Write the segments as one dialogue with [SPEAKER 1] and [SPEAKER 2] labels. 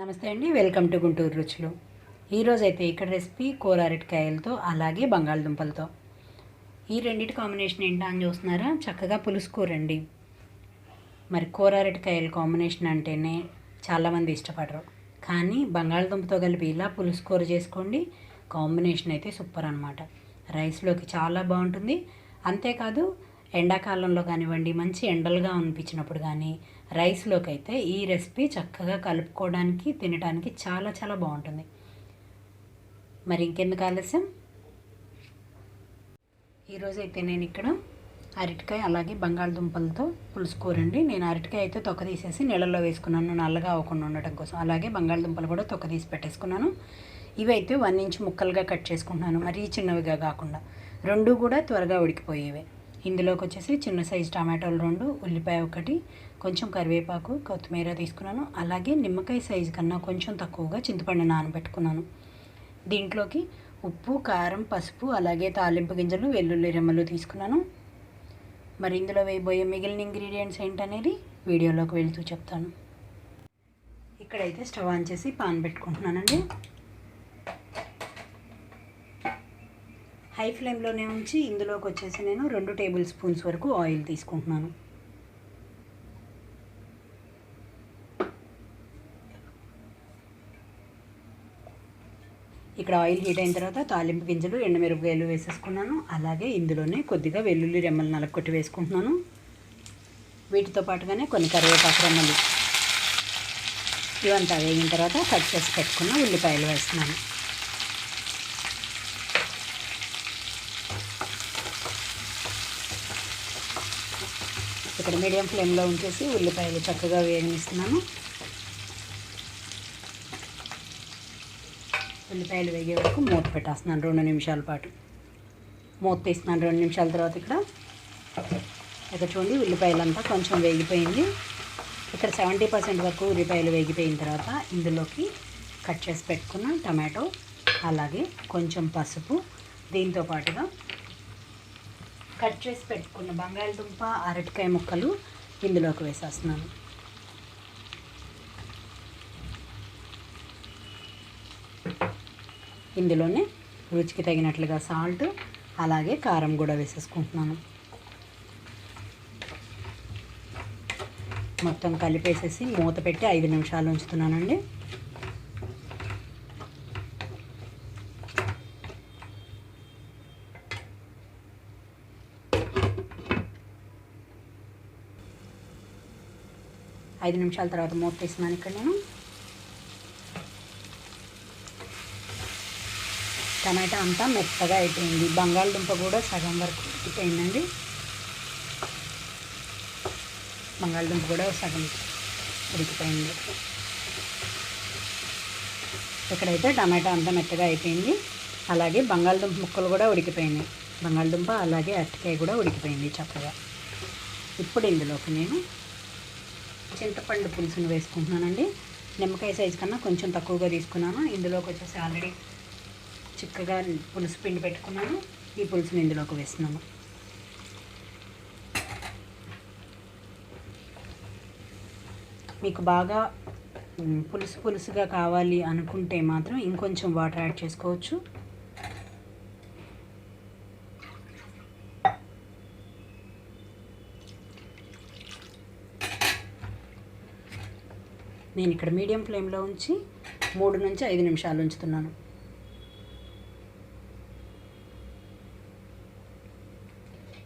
[SPEAKER 1] నమస్తే అండి welcome to Guntur రుచులు. ఈరోజు అయితే ఇక్కడ రెసిపీ కూర అరటికాయలతో అలాగే బంగాళదుంపలతో. ఈ రెండింటి కాంబినేషన్ ఏంటా అని చూస్తున్నారా? చక్కగా పులుసు మరి కూర అరటికాయల కాంబినేషన్ అంటేనే చాలామంది ఇష్టపడరు. కానీ బంగాళదుంపతో కలిపి ఇలా పులుసుకూర చేసుకోండి కాంబినేషన్ అయితే సూపర్ అనమాట రైస్లోకి చాలా బాగుంటుంది. అంతేకాదు ఎండాకాలంలో కానివ్వండి మంచి ఎండలుగా అనిపించినప్పుడు కానీ రైస్లోకి అయితే ఈ రెసిపీ చక్కగా కలుపుకోవడానికి తినడానికి చాలా చాలా బాగుంటుంది. మరి ఇంకెందుకు ఆలస్యం? ఈరోజు అయితే నేను ఇక్కడ అరటికాయ అలాగే బంగాళదుంపలతో పులుసు కూర నేను అరటికాయ అయితే తొక్క తీసేసి నీళ్ళల్లో వేసుకున్నాను నల్లగా అవ్వకుండా ఉండటం కోసం. అలాగే బంగాళదుంపలు కూడా తొక్క తీసి పెట్టేసుకున్నాను. ఇవైతే వన్ ఇంచ్ ముక్కలుగా కట్ చేసుకుంటున్నాను. మరీ చిన్నవిగా కాకుండా. రెండు కూడా త్వరగా ఉడికిపోయేవి. ఇందులోకి వచ్చేసి చిన్న సైజు టమాటోలు రెండు ఉల్లిపాయ ఒకటి కొంచెం కరివేపాకు కొత్తిమీర తీసుకున్నాను. అలాగే నిమ్మకాయ సైజు కన్నా కొంచెం తక్కువగా చింతపండు నానబెట్టుకున్నాను. దీంట్లోకి ఉప్పు కారం పసుపు అలాగే తాలింపు గింజలు వెల్లుల్లి రెమ్మలు తీసుకున్నాను. మరి ఇందులో వేయబోయే మిగిలిన ఇంగ్రీడియంట్స్ ఏంటనేది వీడియోలోకి వెళ్తూ చెప్తాను. ఇక్కడైతే స్టవ్ ఆన్ చేసి పాన్ పెట్టుకుంటున్నానండి. హై ఫ్లేమ్లోనే ఉంచి ఇందులోకి వచ్చేసి నేను రెండు టేబుల్ స్పూన్స్ వరకు ఆయిల్ తీసుకుంటున్నాను. ఇక్కడ ఆయిల్ హీట్ అయిన తర్వాత తాలింపు గింజలు ఎండుమిరపకాయలు వేసేసుకున్నాను. అలాగే ఇందులోనే కొద్దిగా వెల్లుల్లి రెమ్మలు నలకొట్టి వేసుకుంటున్నాను. వీటితో పాటుగానే కొన్ని కరివేపాకు రెమ్మలు. ఇవంతా వేగిన తర్వాత కట్ చేసి పెట్టుకున్న ఉల్లిపాయలు వేస్తున్నాను. ఇక్కడ మీడియం ఫ్లేమ్లో ఉంచేసి ఉల్లిపాయలు చక్కగా వేగనిస్తున్నాను. ఉల్లిపాయలు వేగే వరకు మూత పెట్టేస్తున్నాను రెండు నిమిషాల పాటు. మూత తీస్తున్నాను రెండు నిమిషాల తర్వాత ఇక్కడ ఇక్కడ చూడండి ఉల్లిపాయలంతా కొంచెం వేగిపోయింది. ఇక్కడ సెవెంటీ పర్సెంట్ వరకు ఉల్లిపాయలు వేగిపోయిన తర్వాత ఇందులోకి కట్ చేసి పెట్టుకున్న టమాటో అలాగే కొంచెం పసుపు దీంతో పాటుగా కట్ చేసి పెట్టుకున్న బంగాళదుంప అరటికాయ ముక్కలు ఇందులోకి వేసేస్తున్నాను. ఇందులోనే రుచికి తగినట్లుగా సాల్ట్ అలాగే కారం కూడా వేసేసుకుంటున్నాను. మొత్తం కలిపేసేసి మూత పెట్టి ఐదు నిమిషాలు ఉంచుతున్నానండి. ఐదు నిమిషాల తర్వాత మూత తీస్తున్నాను ఇక్కడ నేను. టమాటా అంతా మెత్తగా అయిపోయింది. బంగాళదుంప కూడా సగం వరకు ఉడికిపోయిందండి. బంగాళదుంప కూడా సగం ఉడికిపోయింది. ఇక్కడైతే టమాటా అంతా మెత్తగా అయిపోయింది. అలాగే బంగాళదుంప ముక్కలు కూడా ఉడికిపోయినాయి. బంగాళదుంప అలాగే అరటికాయ కూడా ఉడికిపోయింది చక్కగా. ఇప్పుడు ఇందులోకి నేను చింతపండు పులుసును వేసుకుంటున్నానండి. నిమ్మకాయ సైజు కన్నా కొంచెం తక్కువగా తీసుకున్నాను. ఇందులోకి వచ్చేసి ఆల్రెడీ చిక్కగా పులుసు పిండి పెట్టుకున్నాను. ఈ పులుసుని ఇందులోకి వేస్తున్నాను. మీకు బాగా పులుసు పులుసుగా కావాలి అనుకుంటే మాత్రం ఇంకొంచెం వాటర్ యాడ్ చేసుకోవచ్చు. నేను ఇక్కడ మీడియం ఫ్లేమ్లో ఉంచి మూడు నుంచి ఐదు నిమిషాలు ఉంచుతున్నాను.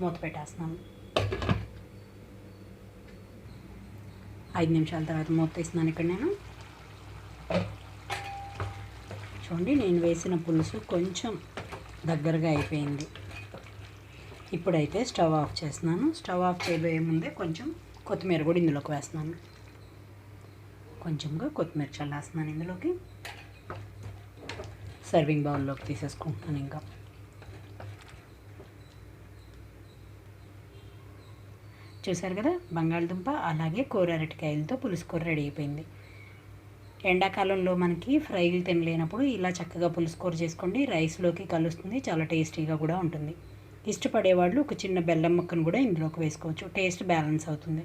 [SPEAKER 1] మూత పెట్టేస్తున్నాను. ఐదు నిమిషాల తర్వాత మూత తీస్తున్నాను ఇక్కడ నేను. చూడండి నేను వేసిన పులుసు కొంచెం దగ్గరగా అయిపోయింది. ఇప్పుడైతే స్టవ్ ఆఫ్ చేస్తున్నాను. స్టవ్ ఆఫ్ చేయబోయే ముందే కొంచెం కొత్తిమీర కూడా ఇందులోకి వేస్తున్నాను. కొంచెంగా కొత్తిమీర చల్లేస్తున్నాను ఇందులోకి. సర్వింగ్ బౌల్లోకి తీసేసుకుంటున్నాను ఇంకా. చూసారు కదా బంగాళదుంప అలాగే కూర అరటికాయలతో పులుసు కూర రెడీ అయిపోయింది. ఎండాకాలంలో మనకి ఫ్రైలు తినలేనప్పుడు ఇలా చక్కగా పులుసు కూర చేసుకోండి. రైస్లోకి కలుస్తుంది చాలా టేస్టీగా కూడా ఉంటుంది. ఇష్టపడేవాళ్ళు ఒక చిన్న బెల్లం ముక్కను కూడా ఇందులోకి వేసుకోవచ్చు. టేస్ట్ బ్యాలెన్స్ అవుతుంది.